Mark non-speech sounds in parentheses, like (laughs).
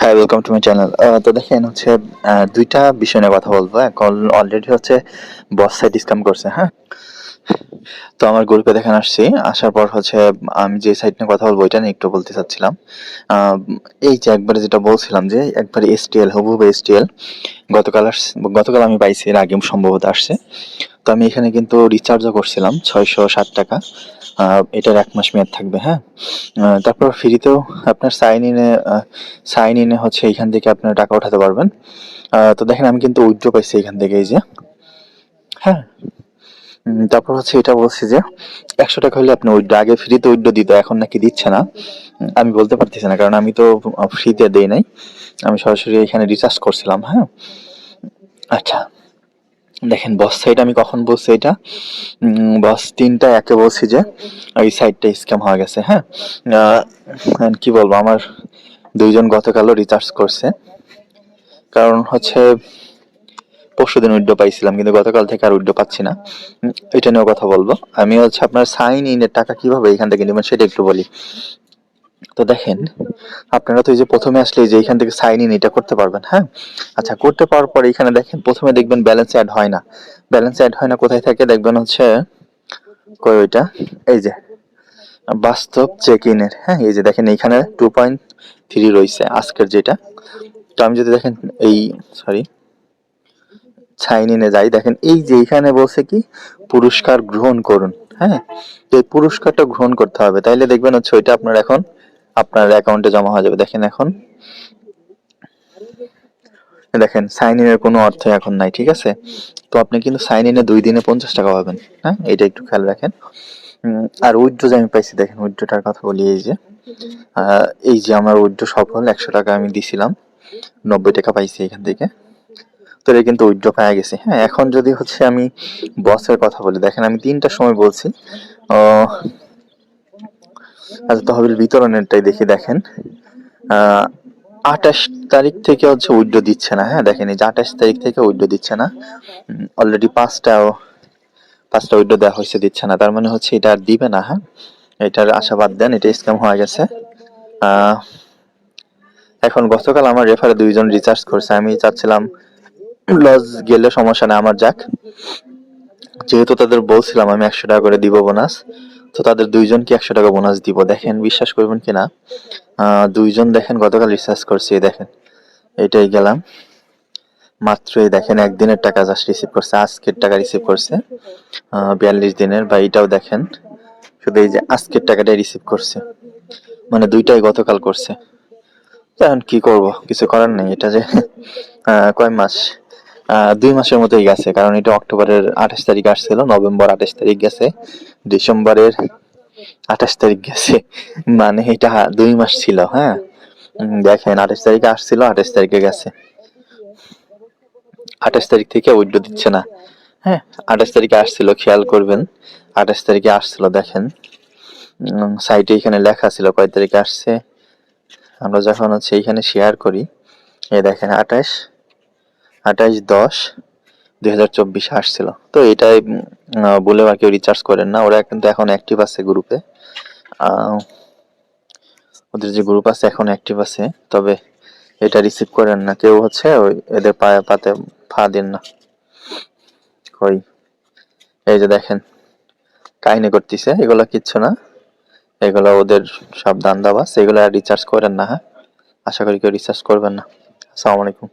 হ্যাঁ welcome to my channel তো দেখেন হচ্ছে দুইটা বিষয় নিয়ে কথা বলব। এখন অলরেডি হচ্ছে বস সাইড স্ক্যাম করছে হ্যাঁ? তো আমার গ্রুপে দেখেন আসছি, আসার পর হচ্ছে আমি যে সাইট নিয়ে কথা বলব, ওইটা নিয়ে একটু বলতে চাচ্ছিলাম। এই যে একবারে যেটা বলছিলাম যে, একবারে এসটিএল হুবহুব এসটিএল গতকাল আস- গতকাল আমি পাইছি, এর আগে সম্ভবত আসছে। তো আমি এখানে কিন্তু রিচার্জও করছিলাম ছয়শো ষাট টাকা। এটার এক মাস মেয়াদ থাকবে হ্যাঁ? তারপর ফ্রিতেও আপনার সাইন ইনে সাইন ইনে হচ্ছে এখান থেকে আপনার টাকা উঠাতে পারবেন। তো দেখেন আমি কিন্তু উইথড্র পাইছি এখান থেকে এই যে হ্যাঁ? তারপর হচ্ছে এটা বলছি যে, একশো টাকা হলে আপনি উইথড্র আগে ফ্রিতে উইড্রো দিত, এখন নাকি দিচ্ছে না। আমি বলতে পারতেছি না, কারণ আমি তো ফ্রিতে দেই নাই। আমি সরাসরি এখানে রিচার্জ করছিলাম হ্যাঁ? আচ্ছা। দেখেন বস সাইড আমি কখন বলছি এটা? বস তিনটা একে বলছি যে ওই সাইডটা স্ক্যাম হয়ে গেছে হ্যাঁ? কি বলব, আমার দুইজন গতকালও রিচার্জ করছে। কারণ হচ্ছে, পরশু দিন উইড্রো পাইছিলাম, কিন্তু গতকাল থেকে আর উইড্রো পাচ্ছি না। এটা নিয়েও কথা বলব। আমি হচ্ছে আপনার সাইন ইনের টাকা কীভাবে এখান থেকে নেবেন সেটা একটু বলি। তো দেখেন, আপনারা তো এই যে প্রথমে আসলে যে এখান থেকে সাইন ইন এটা করতে পারবেন হ্যাঁ? আচ্ছা করতে পারার পর এখানে দেখেন, প্রথমে দেখবেন ব্যালেন্স অ্যাড হয় না। ব্যালেন্স অ্যাড হয় না, কোথায় থাকে? দেখবেন হচ্ছে, কই ওইটা? এই যে, বাস্তব চেক ইনের হ্যাঁ? এই যে দেখেন এইখানে টু পয়েন্ট থ্রি রয়েছে আজকের যেটা। তো আমি যদি দেখেন, এই সরি সাইন ইনে যাই, দেখেন, এই যে এখানে বলছে কি, পুরস্কার গ্রহণ করুন হ্যাঁ? এই পুরস্কারটা গ্রহণ করতে হবে। তাইলে দেখবেন হচ্ছে ওইটা আপনার এখন আপনার অ্যাকাউন্টে জমা হয়ে যাবে। দেখেন এখন। দেখেন সাইন ইনের কোনো অর্থ এখন নাই, ঠিক আছে? তো আপনি কিন্তু সাইন ইনে দুই দিনে পঞ্চাশ টাকা পাবেন হ্যাঁ? এটা একটু খেয়াল রাখেন। আর উইড্রো যে আমি পাইছি, দেখেন উইড্রোটার কথা বলি এই যে। এই যে আমার উইড্রো সফল, একশো টাকা আমি দিছিলাম, নব্বই টাকা পাইছি এখান থেকে। তো এটা কিন্তু উইড্রো পাওয়া গেছে হ্যাঁ? এখন যদি হচ্ছে আমি বসের কথা বলি, দেখেন, আমি তিনটার সময় বলছি তহবিল বিতরণেরটাই দেখি, দেখেন। আঠাশ তারিখ থেকে হচ্ছে উইড্রো দিচ্ছে না হ্যাঁ দেখেন এই যে আঠাশ তারিখ থেকে উইড্রো দিচ্ছে না। অলরেডি পাঁচটা পাঁচটা উইড্রো দেওয়া হয়েছে, দিচ্ছে না। তার মানে হচ্ছে এটা আর দিবে না হ্যাঁ? এটার আশাবাদ দেন, এটা স্ক্যাম হয়ে গেছে। এখন গতকাল আমার রেফারে দুইজন রিচার্জ করছে। আমি চাচ্ছিলাম লস গেলে সমস্যা নেই, আমার যাক। যেহেতু তাদের বলছিলাম আমি একশো টাকা করে দিব বোনাস তো তাদের দুইজনকে একশো টাকা বোনাস দিব। দেখেন, বিশ্বাস করবেন কিনা? দুইজন দেখেন, গতকাল রিচার্জ করছি দেখেন, এটাই গেলাম। মাত্র এই দেখেন, একদিনের টাকা জাস্ট রিসিভ করছে, আজকের টাকা রিসিভ করছে বিয়াল্লিশ দিনের, বা এটাও দেখেন, শুধু এই যে আজকের টাকাটাই রিসিভ করছে মানে দুইটাই গতকাল করছে। এখন কি করব, কিছু করার নেই, এটা যে কয় মাস? দুই মাসের মতোই গেছে, কারণ এটা অক্টোবরের আঠাশ তারিখ আসছিল, নভেম্বর আঠাশ তারিখ গেছে, ডিসেম্বরের আঠাশ তারিখ গেছে। (laughs) মানে এটা দুই মাস ছিল হ্যাঁ? দেখেন, আঠাশ তারিখে আসছিল, আঠাশ তারিখে গেছে। আঠাশ তারিখ থেকে উইড্রো দিচ্ছে না হ্যাঁ? আঠাশ তারিখে আসছিল, খেয়াল করবেন, আঠাশ তারিখে আসছিল, দেখেন। সাইটে এখানে লেখা ছিল কয় তারিখে আসছে। আমরা যখন হচ্ছে এইখানে শেয়ার করি, এই দেখেন, আঠাশ আঠাশ দশ দুই হাজার চব্বিশে আসছিল। তো এটাই বলে আর কেউ রিচার্জ করেন না। ওরা কিন্তু এখন অ্যাক্টিভ আছে গ্রুপে ওদের যে গ্রুপ আছে এখন অ্যাক্টিভ আছে। তবে এটা রিসিভ করেন না। কেউ হচ্ছে ওই এদের পায়ে পাতে ফা দেন না। কই? এই যে দেখেন, কাহিনী করতেছে। এগুলো কিচ্ছু না। এগুলো ওদের সব দান দান্দাবাস। এগুলো আর রিচার্জ করেন না হ্যাঁ? আশা করি কেউ রিচার্জ করবেন না। আসসালামু আলাইকুম।